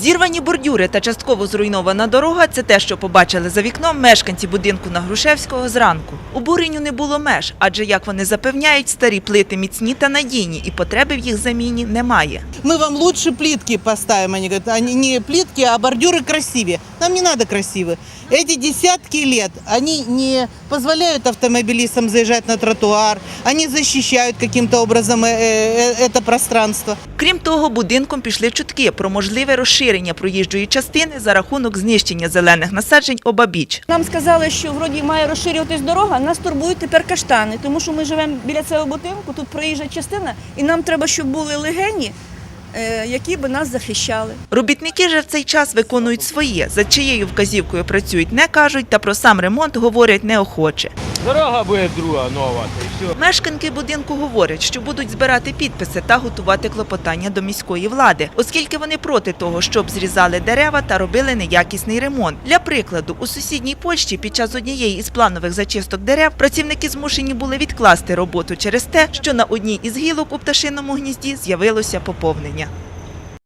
Зірвані бордюри та частково зруйнована дорога це те, що побачили за вікном мешканці будинку на Грушевського зранку. Обуренню не було меж, адже як вони запевняють, старі плити міцні та надійні, і потреби в їх заміні немає. Мы вам лучше плитки поставим. Они говорят, они не плитки, а бордюры красивее. Нам не надо красивые. Эти десятки лет, они не позволяют автомобилистам заезжать на тротуар, они защищают каким-то образом э, э, это пространство. Крім того, будинком пішли чутки про можливе розширення проїжджої частини за рахунок знищення зелених насаджень обабіч. Нам сказали, що вроді має розширюватись дорога, нас турбують тепер каштани, тому що ми живемо біля цього будинку, тут проїжджа частина, і нам треба, щоб були легені, е, які би нас захищали. Робітники же в цей час виконують своє, за чиєю вказівкою працюють, не кажуть, та про сам ремонт говорять неохоче. Дорога буде друга нова, та все. Мешканки будинку говорять, що будуть збирати підписи та готувати клопотання до міської влади, оскільки вони проти того, щоб зрізали дерева та робили неякісний ремонт. Для прикладу, у сусідній Польщі під час однієї із планових зачисток дерев працівники змушені були відкласти роботу через те, що на одній із гілок у пташиному гнізді з'явилося поповнення.